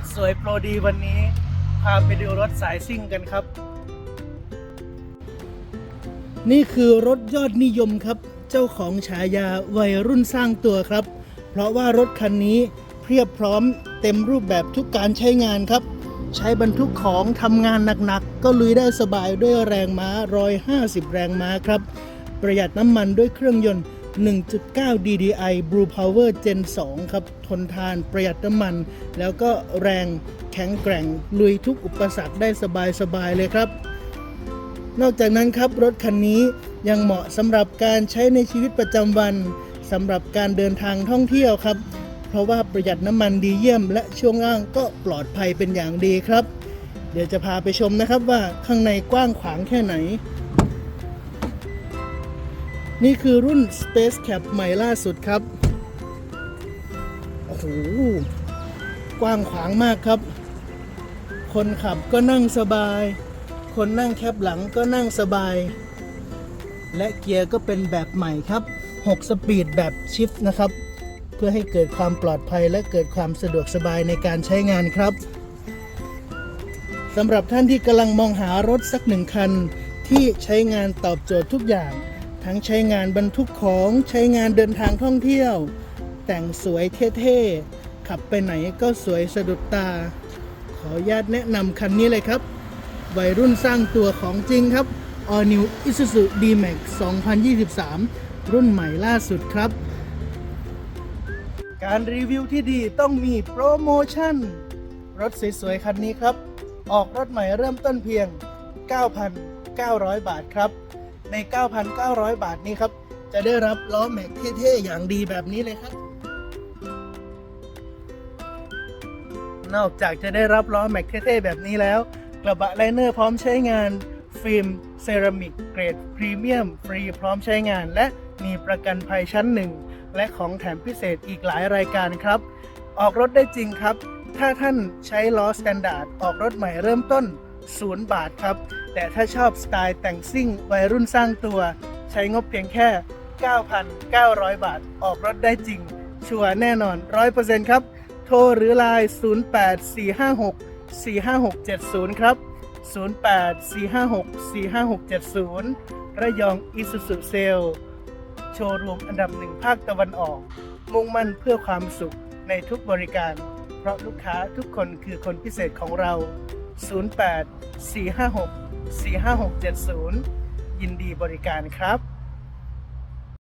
ถสวยโปรดีวันนี้ พาไปดูรถสายซิ่งกันครับ นี่คือรถยอดนิยมครับ เจ้าของฉายาวัยรุ่นสร้างตัวครับ เพราะว่ารถคันนี้เพียบพร้อมเต็มรูปแบบทุกการใช้งานครับ ใช้บรรทุกของทำงานหนักๆ ก็ลุยได้สบายด้วยแรงม้า 150 แรงม้าครับ ประหยัดน้ำมันด้วยเครื่องยนต์ 1.9 DDI Blue Power Gen 2 ครับ ทนทานประหยัดน้ำมัน แล้วก็แรงแข็งแกร่ง ลุยทุกอุปสรรคได้สบายๆเลยครับ นอกจากนั้นครับรถคันนี้ยังเหมาะสำหรับการใช้ในชีวิตประจำวันสำหรับการเดินทางท่องเที่ยวครับ เพราะว่าประหยัดน้ำมันดีเยี่ยม และช่วงล่างก็ปลอดภัยเป็นอย่างดีครับ เดี๋ยวจะพาไปชมนะครับว่าข้างในกว้างขวางแค่ไหน นี่คือรุ่น Space Cap ใหม่ล่าสุดครับ โอ้โห กว้างขวางมากครับ คนขับก็นั่งสบาย คนนั่งแคบหลังก็นั่งสบาย และเกียร์ก็เป็นแบบใหม่ครับ 6 สปีดแบบชิฟต์นะครับ เพื่อให้เกิดความปลอดภัยและเกิดความสะดวกสบายในการใช้งานครับสำหรับท่านที่กำลังมองหารถสักหนึ่งคันที่ใช้งานตอบโจทย์ทุกอย่าง ทั้งใช้งานบรรทุกของใช้งานเดินทางท่องเที่ยว แต่งสวยเท่ๆ ขับไปไหนก็สวยสะดุดตา ขออนุญาตแนะนำคันนี้เลยครับ วัยรุ่นสร้างตัวของจริงครับ All New Isuzu D-Max 2023 รุ่นใหม่ล่าสุดครับ การรีวิวที่ดีต้องมีโปรโมชั่น รถสวยๆ คันนี้ครับ ออกรถใหม่เริ่มต้นเพียง 9,900 บาทครับ ใน 9,900 บาทนี้ครับ จะได้รับล้อแม็กเท่ๆ อย่างดีแบบนี้เลยครับ นอกจากจะได้รับล้อแม็กเท่ๆ แบบนี้แล้ว กระบะไลเนอร์พร้อมใช้งาน ฟิล์มเซรามิกเกรดพรีเมียมฟรีพร้อมใช้งาน และมีประกันภัยชั้นหนึ่งและของแถมพิเศษอีกหลายรายการครับ ออกรถได้จริงครับ ถ้าท่านใช้ล้อสแตนดาร์ดออกรถใหม่เริ่มต้น 0 บาทครับ แต่ถ้าชอบสไตล์แต่งซิ่งวัยรุ่นสร้างตัว ใช้งบเพียงแค่ 9,900 บาท ออกรถได้จริง ชัวร์แน่นอน 100%ครับ โทรหรือไลน์ 08456 45670 ครับ 08456 45670 ระยองอิสุสุเซลโชว์รูมอันดับหนึ่งภาคตะวันออก มุ่งมั่นเพื่อความสุขในทุกบริการ เพราะลูกค้าทุกคนคือคนพิเศษของเรา 08 456 45670 ยินดีบริการครับ